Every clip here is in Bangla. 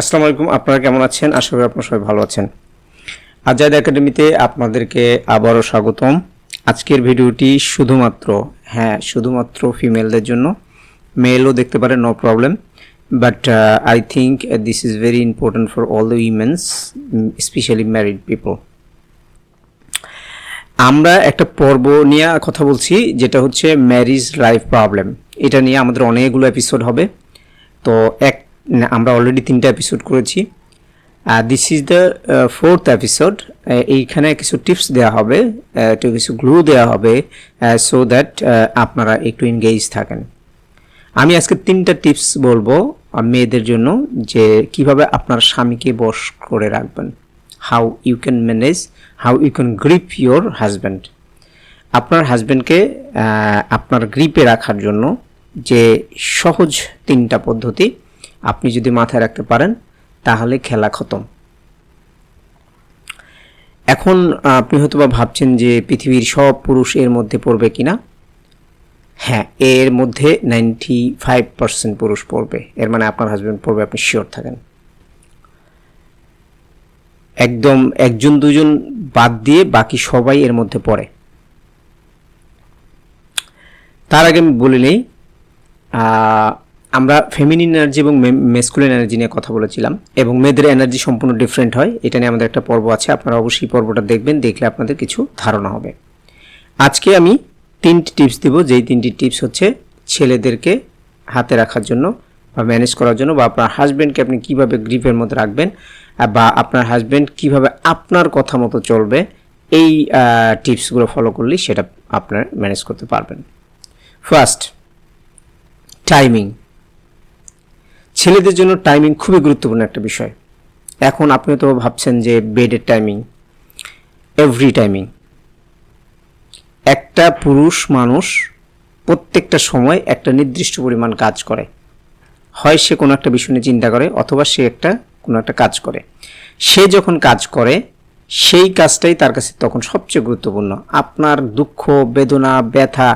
আসসালামু আলাইকুম, আপনারা কেমন আছেন? আশা করি আপনারা সবাই ভালো আছেন। আজাদ একাডেমিতে আপনাদেরকে আবারও স্বাগতম। আজকের ভিডিওটি শুধুমাত্র হ্যাঁ শুধুমাত্র ফিমেলদের জন্য। মেলও দেখতে পারে no problem but I think this is very important for all the women's specially married people আমরা একটা পর্ব নিয়ে কথা বলছি, যেটা হচ্ছে ম্যারিজ লাইফ প্রবলেম এটা নিয়ে আমাদের অনেকগুলো এপিসোড হবে। তো এক আমরা অলরেডি তিনটা এপিসোড করেছি। This is the fourth episode এইখানে কিছু টিপস দেওয়া হবে একটু কিছু গ্লু দেওয়া হবে সো দ্যাট আপনারা একটু এনগেজ থাকেন। আমি আজকে তিনটা টিপস বলব মেয়েদের জন্য, যে কীভাবে আপনার স্বামীকে বশ করে রাখবেন। How you can manage how you can grip your husband আপনার হাজব্যান্ডকে আপনার গ্রিপে রাখার জন্য যে সহজ তিনটা পদ্ধতি আপনি যদি মাথায় রাখতে পারেন, তাহলে খেলা খতম। এখন, আপনি হয়তো বা ভাবছেন যে পৃথিবীর সব পুরুষ এর মধ্যে পড়বে কিনা? হ্যাঁ এর মধ্যে নাইনটি ফাইভ পার্সেন্ট পুরুষ পড়বে। এর মানে আপনার হাজব্যান্ড পড়বে, আপনি শিওর থাকেন। একদম একজন, দুজন বাদ দিয়ে বাকি সবাই এর মধ্যে পড়ে। তার আগে আমি বলে নেই আমরা ফেমিনিন এনার্জি এবং মেসকুলিন এনার্জি নিয়ে কথা বলেছিলাম, এবং মেয়েদের এনার্জি সম্পূর্ণ ডিফারেন্ট হয়। এটা নিয়ে আমাদের একটা পর্ব আছে, আপনারা অবশ্যই পর্বটা দেখবেন, দেখলে আপনাদের কিছু ধারণা হবে। আজকে আমি তিনটি টিপস দিব, যেই তিনটি টিপস হচ্ছে ছেলেদেরকে হাতে রাখার জন্য বা ম্যানেজ করার জন্য, বা আপনার হাজব্যান্ডকে আপনি কীভাবে গ্রিপের মধ্যে রাখবেন বা আপনার হাজব্যান্ড কীভাবে আপনার কথা মতো চলবে, এই টিপসগুলো ফলো করলেই সেটা আপনার ম্যানেজ করতে পারবেন। ফার্স্ট টাইমিং ছেলেদের জন্য টাইমিং খুবই গুরুত্বপূর্ণ একটা বিষয়। এখন আপনি তো ভাবছেন যে বেডের টাইমিং এভরি টাইমিং একটা পুরুষ মানুষ প্রত্যেকটা সময় একটা নির্দিষ্ট পরিমাণ কাজ করে। হয় সে কোনো একটা বিষয় নিয়ে চিন্তা করে, অথবা সে একটা কোনো একটা কাজ করে। সে যখন কাজ করে, সেই কাজটাই তার কাছে তখন সবচেয়ে গুরুত্বপূর্ণ। আপনার দুঃখ, বেদনা, ব্যথা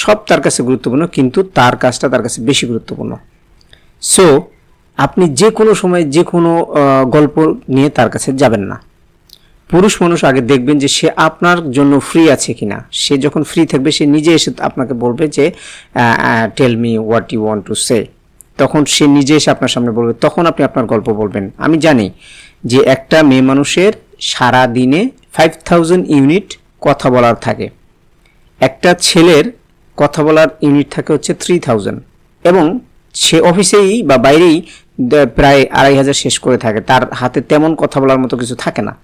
সব তার কাছে গুরুত্বপূর্ণ, কিন্তু তার কাজটা তার কাছে বেশি গুরুত্বপূর্ণ। সো আপনি যে কোনো সময় যে কোনো গল্প নিয়ে তার কাছে যাবেন না। পুরুষ মানুষ আগে দেখবেন যে সে আপনার জন্য ফ্রি আছে কিনা। সে যখন ফ্রি থাকবে, সে নিজে এসে আপনাকে বলবে যে tell me what you want to say তখন সে নিজে এসে আপনার সামনে বলবে, তখন আপনি আপনার গল্প বলবেন। আমি জানি যে একটা মেয়ে মানুষের সারা দিনে ফাইভ থাউজেন্ড ইউনিট কথা বলার থাকে। একটা ছেলের কথা বলার ইউনিট থাকে হচ্ছে থ্রি থাউজেন্ড এবং সে অফিসেই বা বাইরেই প্রায় আড়াই হাজার শেষ করে থাকে। তার হাতে তেমন কথা বলার মতো কিছু থাকে না।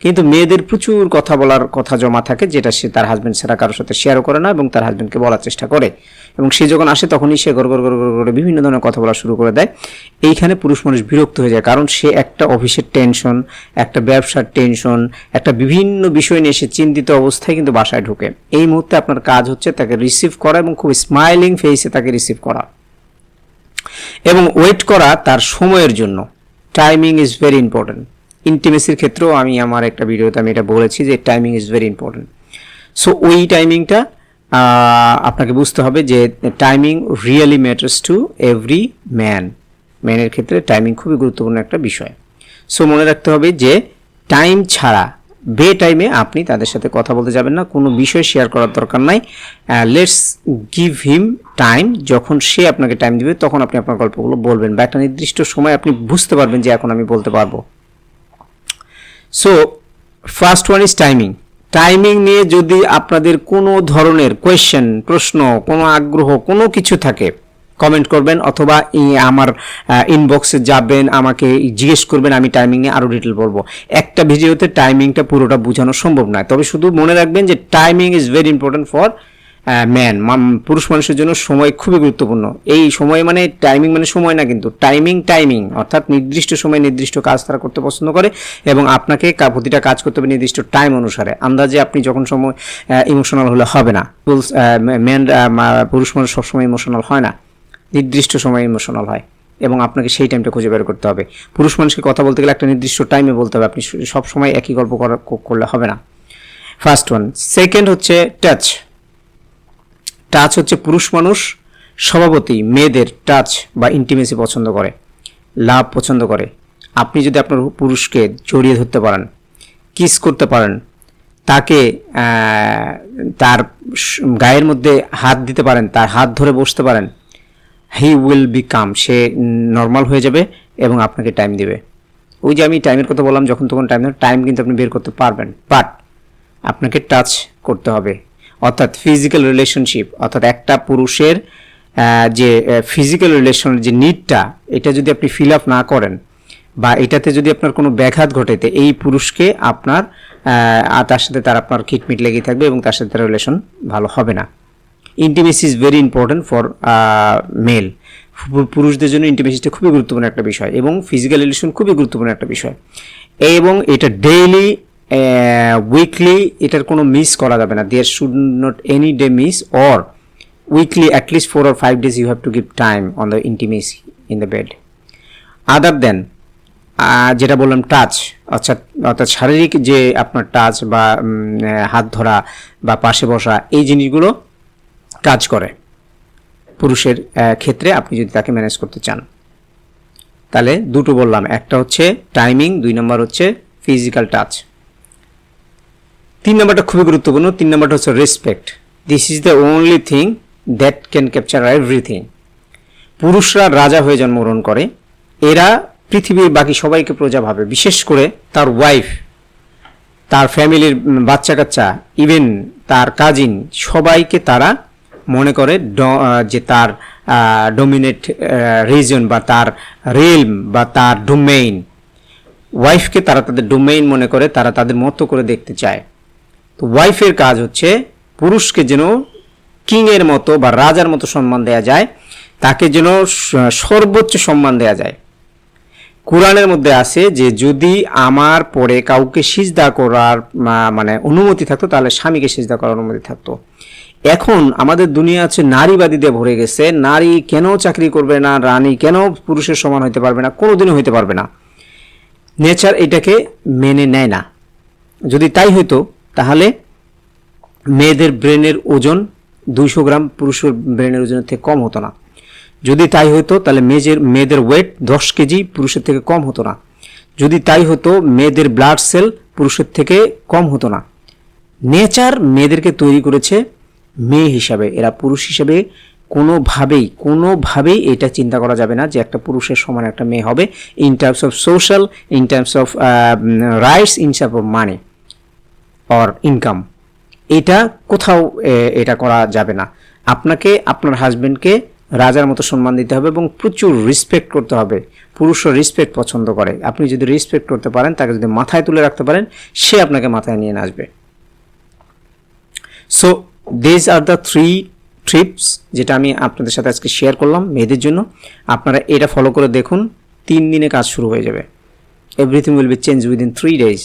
কিন্তু মেয়েদের প্রচুর কথা বলার কথা জমা থাকে, যেটা সে তার হাজবেন্ড ছাড়া কারোর সাথে শেয়ারও করে না এবং তার হাজবেন্ডকে বলার চেষ্টা করে। এবং সে যখন আসে, তখনই সে গড় গড় করে বিভিন্ন ধরনের কথা বলা শুরু করে দেয়। এইখানে পুরুষ মানুষ বিরক্ত হয়ে যায়, কারণ সে একটা অফিসের টেনশন একটা ব্যবসার টেনশন একটা বিভিন্ন বিষয় নিয়ে সে চিন্তিত অবস্থায় কিন্তু বাসায় ঢুকে। এই মুহূর্তে আপনার কাজ হচ্ছে তাকে রিসিভ করা এবং খুব স্মাইলিং ফেসে তাকে রিসিভ করা। এবং ওয়েট করা তার সময়ের জন্য। টাইমিং ইজ ভেরি ইম্পর্টেন্ট ইন্টিমেসির ক্ষেত্রেও আমি আমার একটা ভিডিওতে আমি এটা বলেছি যে timing is very important so ওই টাইমিংটা আপনাকে বুঝতে হবে যে timing really matters to every man ম্যানের ক্ষেত্রে টাইমিং খুবই গুরুত্বপূর্ণ একটা বিষয়। সো মনে রাখতে হবে যে টাইম ছাড়া বে টাইমে আপনি তাদের সাথে কথা বলতে যাবেন না, কোনো বিষয় শেয়ার করার দরকার নাই। লেটস গিভ হিম টাইম যখন সে আপনাকে টাইম দিবে, তখন আপনি আপনার গল্পগুলো বলবেন বা একটা নির্দিষ্ট সময় আপনি বুঝতে পারবেন যে এখন আমি বলতে পারব। So first one is timing timing নিয়ে যদি আপনাদের কোনো ধরনের কোয়েশ্চেন প্রশ্ন, কোনো আগ্রহ, কোনো কিছু থাকে কমেন্ট করবেন অথবা আমার ইনবক্সে যাবেন, আমাকে জিজ্ঞেস করবেন, আমি টাইমিং নিয়ে আরও ডিটেল বলব। একটা ভিডিওতে টাইমিংটা পুরোটা বোঝানো সম্ভব নয়। তবে শুধু মনে রাখবেন যে timing is very important for man পুরুষ মানুষের জন্য সময় খুবই গুরুত্বপূর্ণ। এই সময় মানে টাইমিং মানে সময় না কিন্তু টাইমিং টাইমিং অর্থাৎ নির্দিষ্ট সময় নির্দিষ্ট কাজ তারা করতে পছন্দ করে এবং আপনাকে প্রতিটা কাজ করতে হবে নির্দিষ্ট টাইম অনুসারে। আন্দাজে আপনি যখন সময় ইমোশনাল হলে হবে না। ম্যান পুরুষ মানুষ সবসময় ইমোশনাল হয় না। নির্দিষ্ট সময় ইমোশনাল হয় এবং আপনাকে সেই টাইমটা খুঁজে বের করতে হবে। পুরুষ মানুষকে কথা বলতে গেলে একটা নির্দিষ্ট টাইমে বলতে হবে। আপনি সব সময় একই গল্প করা- করলে হবে না। ফার্স্ট ওয়ান সেকেন্ড হচ্ছে টাচ টাচ হচ্ছে পুরুষ মানুষ স্বভাবতই মেয়েদের টাচ বা ইন্টিমেসি পছন্দ করে লাভ পছন্দ করে। আপনি যদি আপনার পুরুষকে জড়িয়ে ধরতে পারেন কিস করতে পারেন, তাকে তার গায়ের মধ্যে হাত দিতে পারেন, তার হাত ধরে বসতে পারেন হি উইল বিকাম সে নর্মাল হয়ে যাবে এবং আপনাকে টাইম দেবে। ওই যে আমি টাইমের কথা বললাম, যখন তখন টাইম টাইম কিন্তু আপনি বের করতে পারবেন। বাট আপনাকে টাচ করতে হবে। অর্থাৎ ফিজিক্যাল রিলেশনশিপ অর্থাৎ একটা পুরুষের যে ফিজিক্যাল রিলেশনের যে নিডটা এটা যদি আপনি ফিল আপ না করেন বা এটাতে যদি আপনার কোনো ব্যাঘাত ঘটেতে এই পুরুষকে আপনার তার সাথে তার আপনার খিটমিট লেগেই থাকবে এবং তার সাথে তার রিলেশন ভালো হবে না। Intimacy is very important for male পুরুষদের জন্য ইন্টিমেসিটা খুবই গুরুত্বপূর্ণ একটা বিষয় এবং ফিজিক্যাল রিলেশন খুবই গুরুত্বপূর্ণ একটা বিষয়। এবং এটা ডেইলি উইকলি এটার কোনো মিস করা যাবে না। There should not any day miss or weekly at least four or five days you have to give time on the intimacy in the bed other than যেটা বললাম টাচ অর্থাৎ অর্থাৎ শারীরিক যে আপনার টাচ বা হাত ধরা বা পাশে বসা, এই জিনিসগুলো কাজ করে। পুরুষের ক্ষেত্রে আপনি যদি তাকে ম্যানেজ করতে চান। তাহলে দুটো বললাম। একটা হচ্ছে টাইমিং দুই নম্বর হচ্ছে ফিজিক্যাল টাচ তিন নম্বরটা খুবই গুরুত্বপূর্ণ। তিন নম্বরটা হচ্ছে respect this is the only thing that can capture everything পুরুষরা রাজা হয়ে জন্মগ্রহণ করে। এরা পৃথিবীর বাকি সবাইকে প্রজা ভাবে। বিশেষ করে তার ওয়াইফ তার ফ্যামিলির বাচ্চা কাচ্চা ইভেন তার কাজিন সবাইকে তারা মনে করে যে তার ডোমিনেট রিজন বা তার রিলম বা তার ডোমেইন ওয়াইফকে তারা তাদের ডোমেইন মনে করে, তারা তাদের মতো করে দেখতে চায়। তো ওয়াইফের কাজ হচ্ছে পুরুষকে যেন কিংয়ের মতো বা রাজার মতো সম্মান দেয়া যায়, তাকে যেন সর্বোচ্চ সম্মান দেয়া যায়। কোরআনের মধ্যে আছে যে যদি আমার পরে কাউকে সিজদা করার মানে অনুমতি থাকতো, তাহলে স্বামীকে সিজদা করার অনুমতি থাকতো। এখন আমাদের দুনিয়া আছে নারীবাদীতে ভরে গেছে। নারী কেন চাকরি করবে না? রানী কেন পুরুষের সমান হতে পারবে না? কোনোদিনও হতে পারবে না। নেচার এটাকে মেনে নেয় না। যদি তাই হতো তাহলে মেয়েদের ব্রেনের ওজন দুইশো গ্রাম, পুরুষের ব্রেনের ওজনের থেকে কম হতো না। যদি তাই হতো তাহলে মেয়েদের মেয়েদের ওয়েট দশ কেজি, পুরুষের থেকে কম হতো না। যদি তাই হতো, মেয়েদের ব্লাড সেল পুরুষের থেকে কম হতো না। নেচার মেয়েদেরকে তৈরি করেছে মেয়ে হিসাবে, এরা পুরুষ হিসাবে কোনোভাবেই কোনোভাবেই এটা চিন্তা করা যাবে না যে একটা পুরুষের সমান একটা মেয়ে হবে in terms of social in terms of rights in terms of money or income এটা কোথাও এটা করা যাবে না। আপনাকে, আপনার হাজবেন্ডকে রাজার মতো সম্মান দিতে হবে এবং প্রচুর রেসপেক্ট করতে হবে। পুরুষও রেসপেক্ট পছন্দ করে। আপনি যদি রেসপেক্ট করতে পারেন, তাকে যদি মাথায় তুলে রাখতে পারেন, সে আপনাকে মাথায় নিয়ে আসবে। So this are the three trips যেটা আমি আপনাদের সাথে আজকে শেয়ার করলাম মেয়েদের জন্য। আপনারা এটা ফলো করে দেখুন, তিন দিনে কাজ শুরু হয়ে যাবে। Everything will be change within three days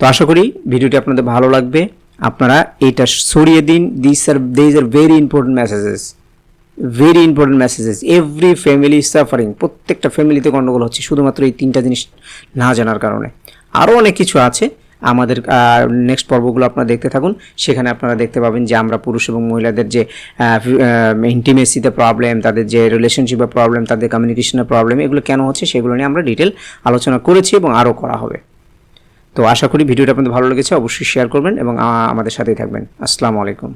তো আশা করি ভিডিওটি আপনাদের ভালো লাগবে। আপনারা এটা ছড়িয়ে দিন। This are this are very important messages very important messages every family suffering প্রত্যেকটা ফ্যামিলিতে গণ্ডগোল হচ্ছে। শুধুমাত্র এই তিনটা জিনিস না জানার কারণে। আরও অনেক কিছু আছে। আমাদের নেক্সট পর্বগুলো আপনারা দেখতে থাকুন। সেখানে আপনারা দেখতে পাবেন যে আমরা পুরুষ এবং মহিলাদের যে ইন্টিমেসিতে প্রবলেম তাদের যে রিলেশনশিপে প্রবলেম তাদের কমিউনিকেশনের প্রবলেম এগুলো কেন হচ্ছে সেগুলো নিয়ে আমরা ডিটেল আলোচনা করেছি এবং আরও করা হবে। তো আশা করি ভিডিওটা আপনাদের ভালো লেগেছে, অবশ্যই শেয়ার করবেন এবং আমাদের সাথেই থাকবেন। আসসালামু আলাইকুম।